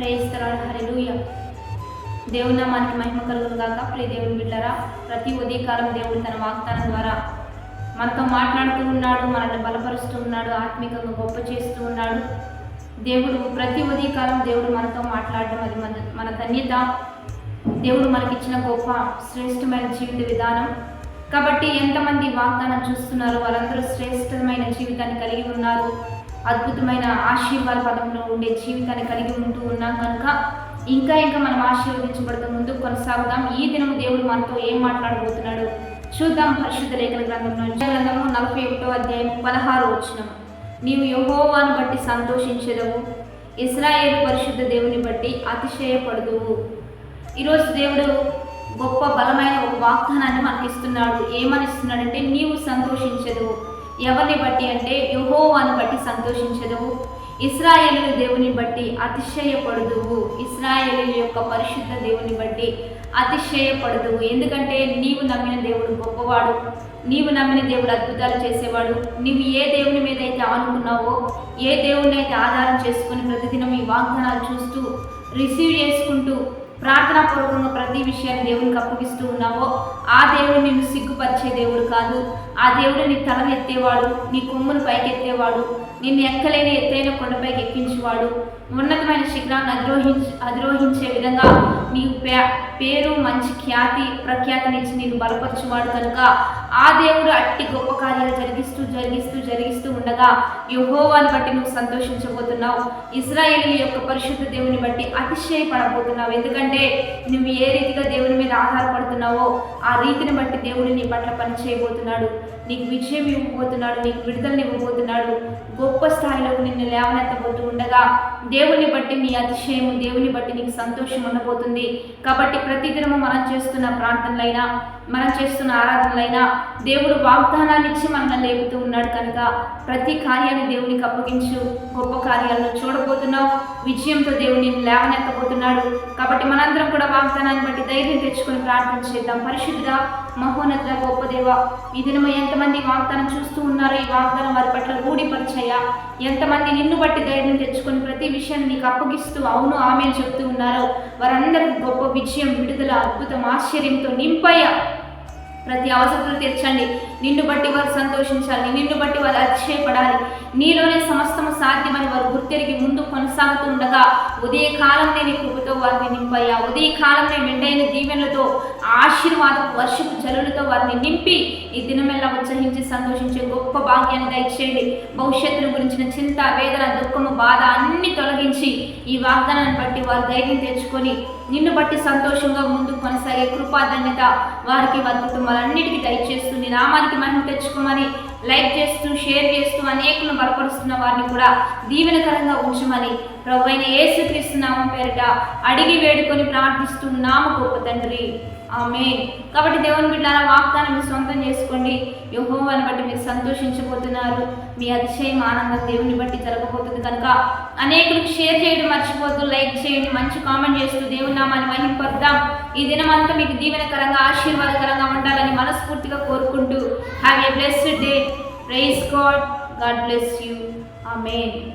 ప్రేయిస్తారు హరిలుయ దేవుని నామానికి మహిమ కలుగును గాక. ప్రియ దేవుని బిడ్డరా ప్రతి ఉదయకాలం దేవుడు తన వాగ్దానం ద్వారా మనతో మాట్లాడుతూ ఉన్నాడు మనల్ని బలపరుస్తూ ఉన్నాడు ఆత్మీకంగా గొప్ప చేస్తూ ఉన్నాడు. దేవుడు ప్రతి ఉదయకాలం దేవుడు మనతో మాట్లాడడం అది మన మన ధన్యత. దేవుడు మనకిచ్చిన గొప్ప శ్రేష్టమైన జీవిత విధానం. కాబట్టి ఎంతమంది వాగ్దానం చూస్తున్నారు వాళ్ళందరూ శ్రేష్టమైన జీవితాన్ని కలిగి ఉన్నారు. అద్భుతమైన ఆశీర్వాద పదంలో ఉండే జీవితాన్ని కలిగి ఉంటూ ఉన్నాం కనుక ఇంకా ఇంకా మనం ఆశీర్వదించబడుతూ ముందు కొనసాగుదాం. ఈ దినము దేవుడు మనతో ఏం మాట్లాడబోతున్నాడు? చూద్దాం పరిశుద్ధ లేఖల గ్రంథంలో గ్రంథము నలభై ఒకటో అధ్యాయం పదహారు వచ్చిన నీవు యహోవాను బట్టి సంతోషించదవు ఇస్రాయేల్ పరిశుద్ధ దేవుని బట్టి అతిశయపడదువు. ఈరోజు దేవుడు గొప్ప బలమైన ఒక వాగ్దానాన్ని మనకి ఇస్తున్నాడు ఏమని ఇస్తున్నాడంటే నీవు సంతోషించదు ఎవరిని బట్టి అంటే యుహోవాను బట్టి సంతోషించదువు. ఇస్రాయేలు దేవుని బట్టి అతిశయపడదువు. ఇస్రాయేలు యొక్క పరిశుద్ధ దేవుని బట్టి అతిశయపడదువు. ఎందుకంటే నీవు నమ్మిన దేవుడు గొప్పవాడు. నీవు నమ్మిన దేవుడు అద్భుతాలు చేసేవాడు. నీవు ఏ దేవుని మీద అయితే ఆనుకున్నావో ఏ దేవుని అయితే ఆధారం చేసుకుని ప్రతిదినం ఈ వాగ్దానాలు చూస్తూ రిసీవ్ చేసుకుంటూ ప్రార్థనాపూర్వకంగా ప్రతి విషయాన్ని దేవునికి అప్పగిస్తూ ఉన్నావో ఆ దేవుడు నిన్ను సిగ్గుపరిచే దేవుడు కాదు. ఆ దేవుడు నీ తలను ఎత్తేవాడు నీ కొమ్మును పైకెత్తేవాడు నిన్ను ఎక్కలేని ఎత్తైన కొండపైకి ఎక్కించేవాడు. ఉన్నతమైన శిఖరాన్ని అధిరోహించ అధిరోహించే విధంగా నీ పే పేరు మంచి ఖ్యాతి ప్రఖ్యాతినిచ్చి నేను బలపరచువాడు కనుక ఆ దేవుడు అట్టి గొప్ప కార్యాలు జరిగిస్తూ జరిగిస్తూ జరిగిస్తూ ఉండగా యహోవాని బట్టి నువ్వు సంతోషించబోతున్నావు. ఇస్రాయేల్ యొక్క పరిశుద్ధ దేవుని బట్టి అతిశయపడబోతున్నావు. ఎందుకంటే నువ్వు ఏ రీతిగా దేవుని మీద ఆధారపడుతున్నావో ఆ రీతిని బట్టి దేవుడు నీ పట్ల పని చేయబోతున్నాడు నీకు విజయం ఇవ్వబోతున్నాడు నీకు విడుదలని ఇవ్వబోతున్నాడు. గొప్ప స్థాయిలోకి నిన్ను లేవనెత్తబోతూ ఉండగా దేవుని బట్టి నీ అతిశయము దేవుని బట్టి నీకు సంతోషం ఉండబోతుంది. కాబట్టి ప్రతిదినము మనం చేస్తున్న ప్రార్థనలైనా మనం చేస్తున్న ఆరాధనలైనా దేవుడు వాగ్దానాన్ని ఇచ్చి మనల్ని లేపుతూ ఉన్నాడు కనుక ప్రతి కార్యాన్ని దేవునికి అప్పగించు గొప్ప కార్యాలను చూడబోతున్నావు విజయంతో దేవుడు నిన్ను లేవనెత్తబోతున్నాడు. కాబట్టి మనందరం కూడా వాగ్దానాన్ని బట్టి ధైర్యం తెచ్చుకొని ప్రార్థన చేద్దాం. పరిశుద్ధ మహోన్నత గొప్ప దేవ ఈ దినము ఎంతమంది వాగ్దానం చూస్తూ ఉన్నారో ఈ వాగ్దానం వారి పట్ల రూఢిపరిచయ ఎంతమంది నిన్ను బట్టి ధైర్యం తెచ్చుకొని ప్రతి విషయాన్ని నీకు అప్పగిస్తూ అవును ఆమె చెప్తూ ఉన్నారో వారందరికీ గొప్ప విజయం విడుదల అద్భుతం ఆశ్చర్యంతో నింపయ్యా. ప్రతి అవసరం తీర్చండి. నిన్ను బట్టి వారు సంతోషించాలి. నిన్ను బట్టి వారు అతిశయపడాలి. నీలోనే సమస్తము సాధ్యమని వారు గుర్తెరిగి ముందు కొనసాగుతూ ఉండగా ఉదయ కాలంలో నీ కృపతో వారిని నింపయ్యా ఉదయ కాలంలో మెండైన దీవెనలతో ఆశీర్వాద వర్షపు జలులతో వారిని నింపి ఈ దినమెల్లా ఉత్సహించి సంతోషించే గొప్ప భాగ్యాన్ని దయచేయండి. భవిష్యత్తును గురించిన చింత వేదన దుఃఖము బాధ అన్ని తొలగించి ఈ వాగ్దానాన్ని బట్టి వారు ధైర్యం తెచ్చుకొని నిన్ను బట్టి సంతోషంగా ముందు కొనసాగే కృపాధన్యత వారికి వారి కుటుంబాలన్నిటికీ దయచేస్తుంది నామానికి మహిమ తెచ్చుకోమని లైక్ చేస్తూ షేర్ చేస్తూ అనేకులను బలపరుస్తున్న వారిని కూడా దీవెనకరంగా ఉంచమని ప్రభు అయిన ఏసుక్రీస్తున్నామం పేరిట అడిగి వేడుకొని ప్రార్థిస్తున్నాము గొప్ప తండ్రి. ఆమె కాబట్టి దేవుని బిడ్డాల వాగ్దానం మీరు సొంతం చేసుకోండి. యహోవాని బట్టి మీరు సంతోషించబోతున్నారు. మీ అతిశయం ఆనందం దేవుని బట్టి జరగబోతుంది కనుక అనేకులకు షేర్ చేయడం మర్చిపోతూ లైక్ చేయండి మంచి కామెంట్ చేస్తూ దేవుని నామాన్ని మహింపద్దాం ఈ దినమంతా మీకు దీవెనకరంగా ఆశీర్వాదకరంగా ఉండాలని మనస్ఫూర్తిగా కోరుకుంటూ have a blessed day. Praise God. God bless you. Amen.